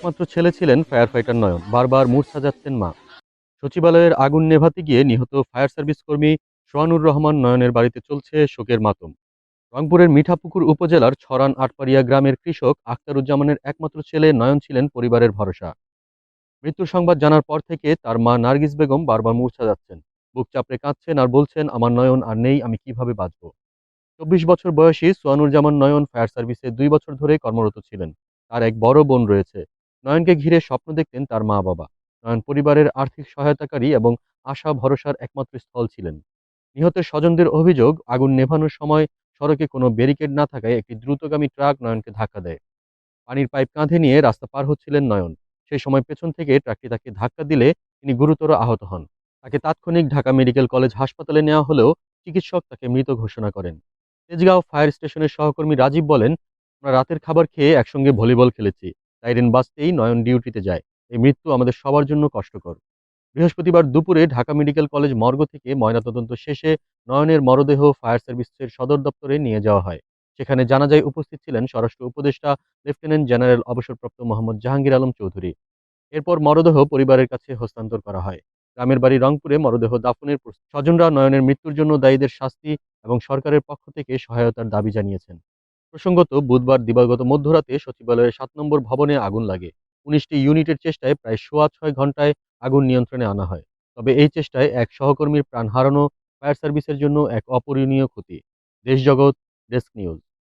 একমাত্র ছেলে ছিলেন ফায়ার ফাইটার নয়ন। বারবার মূর্ছা যাচ্ছেন মা। সচিবালয়ের আগুন নেভাতে গিয়ে নিহত ফায়ার সার্ভিস কর্মী সোহানুর রহমান নয়নের বাড়িতে চলছে শোকের মাতম। রংপুরের মিঠাপুকুর উপজেলার ছড়ান আটপাড়িয়া গ্রামের কৃষক আখতারুজ্জামানের একমাত্র ছেলে নয়ন ছিলেন পরিবারের ভরসা। মৃত্যুর সংবাদ জানার পর থেকে তার মা নার্গিস বেগম বারবার মূর্ছা যাচ্ছেন বুক চাপড়ে কাঁদছেন আর বলছেন, আমার নয়ন আর নেই, আমি কীভাবে বাঁচব? চব্বিশ বছর বয়সী সোয়ানুরজামান নয়ন ফায়ার সার্ভিসে দুই বছর ধরে কর্মরত ছিলেন। তার এক বড় বোন রয়েছে। নয়নকে ঘিরে স্বপ্ন দেখতেন তার মা বাবা। নয়ন পরিবারের আর্থিক সহায়তাকারী এবং আশা ভরসার একমাত্র স্থল ছিলেন। নিহতের স্বজনদের অভিযোগ, আগুন নেভানোর সময় সড়কে কোনো ব্যারিকেড না থাকায় একটি দ্রুতগামী ট্রাক নয়নকে ধাক্কা দেয়। পানির পাইপ কাঁধে নিয়ে রাস্তা পার হচ্ছিলেন নয়ন। সেই সময় পেছন থেকে ট্রাকটি তাকে ধাক্কা দিলে তিনি গুরুতর আহত হন। তাকে তাৎক্ষণিক ঢাকা মেডিকেল কলেজ হাসপাতালে নেওয়া হলেও চিকিৎসক তাকে মৃত ঘোষণা করেন। তেজগাঁও ফায়ার স্টেশনের সহকর্মী রাজীব বলেন, আমরা রাতের খাবার খেয়ে একসঙ্গে ভলিবল খেলেছি। সাইরেন বাজতেই নয়ন ডিউটিতে যায়। এই মৃত্যু আমাদের সবার জন্য কষ্টকর। বৃহস্পতিবার দুপুরে ঢাকা মেডিকেল কলেজ মর্গ থেকে ময়নাতদন্ত শেষে নয়নের মরদেহ ফায়ার সার্ভিসের সদর দপ্তরে নিয়ে যাওয়া হয়। সেখানে জানা যায় উপস্থিত ছিলেন স্বরাষ্ট্র উপদেষ্টা, লেফটেন্যান্ট জেনারেল অবসরপ্রাপ্ত মোহাম্মদ জাহাঙ্গীর আলম চৌধুরী। এরপর মরদেহ পরিবারের কাছে হস্তান্তর করা হয়। গ্রামের বাড়ি রংপুরে মরদেহ দাফনের স্বজনরা নয়নের মৃত্যুর জন্য দায়ীদের শাস্তি এবং সরকারের পক্ষ থেকে সহায়তার দাবি জানিয়েছেন। প্রসঙ্গত, বুধবার দিবাগত মধ্যরাতে সচিবালয়ের সাত নম্বর ভবনে আগুন লাগে। উনিশটি ইউনিটের চেষ্টায় প্রায় সোয়া ছয় ঘন্টায় আগুন নিয়ন্ত্রণে আনা হয়। তবে এই চেষ্টায় এক সহকর্মীর প্রাণ হারানো ফায়ার সার্ভিসের জন্য এক অপরিণীয় ক্ষতি। Deshjagat desk news.